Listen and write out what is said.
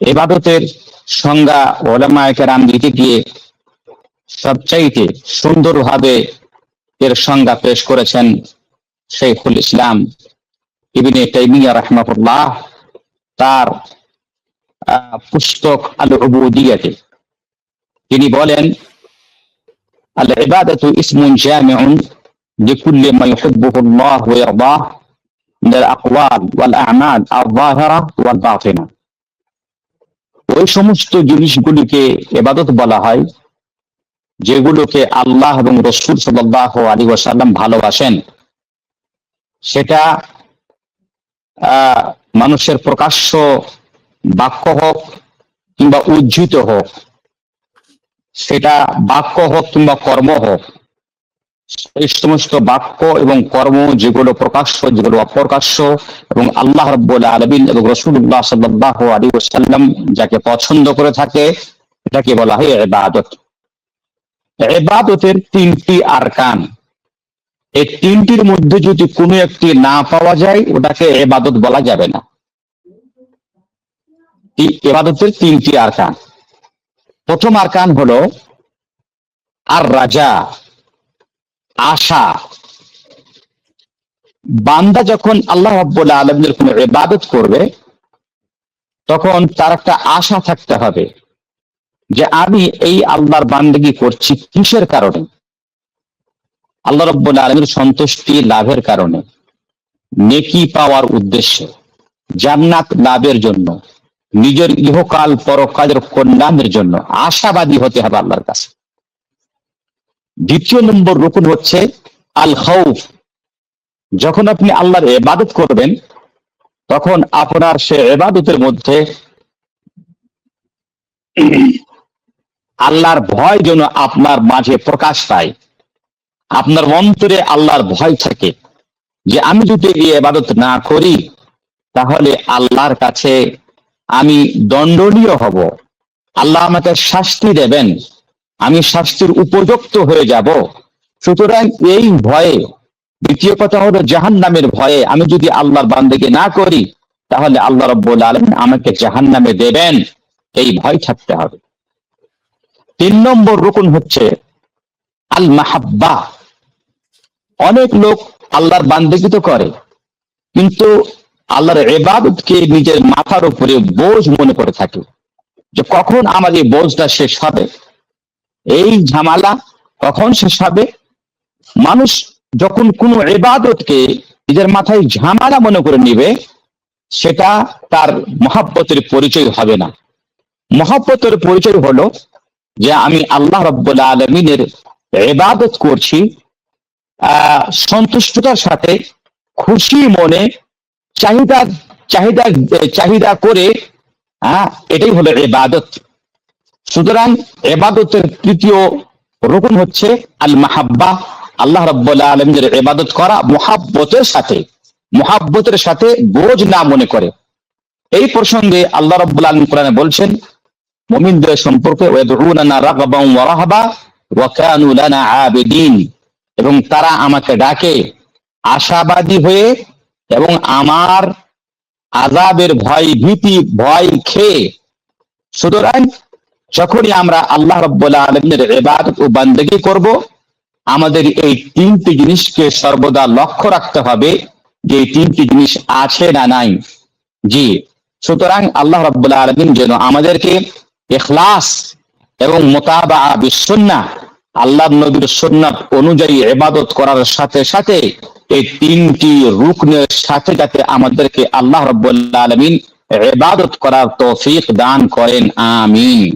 এবাদতের সংজ্ঞা ওলামায়কেরাম দিতে গিয়ে সবচাইতে সুন্দরভাবে এর সংজ্ঞা পেশ করেছেন শেখুল ইসলাম ইবিনে তাইমিয়া রহমাতুল্লাহ তার পুস্তক আল উবুদিয়াতে তিনি বলেন আল ইবাদাতু ইসমুন জামিউন لكل ما يحبه الله ويرضاه من মিন আল আকওয়াল ওয়াল ওই সমস্ত জিনিসগুলিকে এবাদত বলা হয়, যেগুলোকে আল্লাহ এবং রসুল সাল্লাহ আলী ওয়াসাল্লাম ভালোবাসেন। সেটা মানুষের প্রকাশ্য বাক্য হোক কিংবা উজ্জিত হোক, সেটা বাক্য হোক কিংবা কর্ম হোক এই সমস্ত বাক্য এবং কর্ম যেগুলো প্রকাশ্য, যেগুলো অপ্রকাশ্য এবং আল্লাহ রব্বুল আলমিন এবং রসুল্লাহ সাল্লাহ আলী ওসাল্লাম যাকে পছন্দ করে থাকে, এটাকে বলা হয় এবাদত এবাদতের তিনটি আরকান। এই তিনটির মধ্যে যদি কোনো একটি না পাওয়া যায়, ওটাকে এবাদত বলা যাবে না। এবাদতের তিনটি আরকান। প্রথম আরকান হলো আর রাজা আশা। বান্দা যখন আল্লাহ রাব্বুল আলমের কোন ইবাদত করবে, তখন তার একটা আশা থাকতে হবে যে আমি এই আল্লাহর বান্দেগি করছি কিসের কারণে? আল্লাহ রব্বুল আলমের সন্তুষ্টি লাভের কারণে, নেকি পাওয়ার উদ্দেশ্যে, জান্নাত লাভের জন্য, নিজের ইহকাল পরকালের কল্যাণের জন্য আশাবাদী হতে হবে আল্লাহর কাছে। দ্বিতীয় নম্বর রুকুন হচ্ছে আল খৌফ যখন আপনি আল্লাহর এবাদত করবেন, তখন আপনার সে এবাদতের মধ্যে আল্লাহর ভয় যেন আপনার মাঝে প্রকাশ পায়। আপনার অন্তরে আল্লাহর ভয় থাকে যে আমি যদি এই এবাদত না করি, তাহলে আল্লাহর কাছে আমি দণ্ডনীয় হব। আল্লাহ আমাকে শাস্তি দেবেন। আমি শাস্তির উপযুক্ত হয়ে যাব। সুতরাং এই ভয়ে, দ্বিতীয় কথা হলো জাহান নামের ভয়ে আমি যদি আল্লাহর বান্দেকে না করি, তাহলে আল্লাহ রব্বুল আলম আমাকে জাহান নামে দেবেন। এই ভয় থাকতে হবে। তিন নম্বর রুকুন হচ্ছে আল মাহাব্বা অনেক লোক আল্লাহর বান্দেকি তো করে, কিন্তু আল্লাহর এবাদতকে নিজের মাথার উপরে বোঝ মনে করে থাকে যে কখন আমার এই বোঝটা শেষ হবে। এই ঝামেলা কখন শেষ হবে? মানুষ যখন কোনো এবাদতকে নিজের মাথায় ঝামেলা মনে করে নিবে, সেটা তার মহাব্বতের পরিচয় হবে না। মহাব্বতের পরিচয় হলো যে আমি আল্লাহ রব্বুল আলমিনের এবাদত করছি সন্তুষ্টতার সাথে, খুশি মনে, চাহিদা চাহিদা চাহিদা করে হ্যাঁ এটাই হলো এবাদত সুতরাং এবাদতের তৃতীয় রকম হচ্ছে আল মাহাব্বা আল্লাহ রব্বুল্লাহ আলমদের এবাদত করা মহাব্বতের সাথে মহাব্বতের সাথে বোঝ না মনে করে। এই প্রসঙ্গে আল্লাহ রব্বুল আলম কোরআনে বলছেন, মুমিনদের সম্পর্কে এবং তারা আমাকে ডাকে, আশাবাদী হয়ে এবং আমার আজাবের ভয় ভীতি ভয় খেয়ে। সুতরাং যখনই আমরা আল্লাহ রব্বুল্লাহ আলমের এবাদত ও বান্দেগি করব, আমাদের এই তিনটি জিনিসকে সর্বদা লক্ষ্য রাখতে হবে যে তিনটি জিনিস আছে না নাই। জি, সুতরাং আল্লাহ রব্বুল্লাহ আলমিন যেন আমাদেরকে এখলাস এবং মোতাবা বিশ্বন্না আল্লাহ নবীর সুন্নাত অনুযায়ী এবাদত করার সাথে সাথে এই তিনটি রুকনের সাথে যাতে আমাদেরকে আল্লাহ রব্বুল্লাহ আলমিন এবাদত করার তৌফিক দান করেন। আমিন।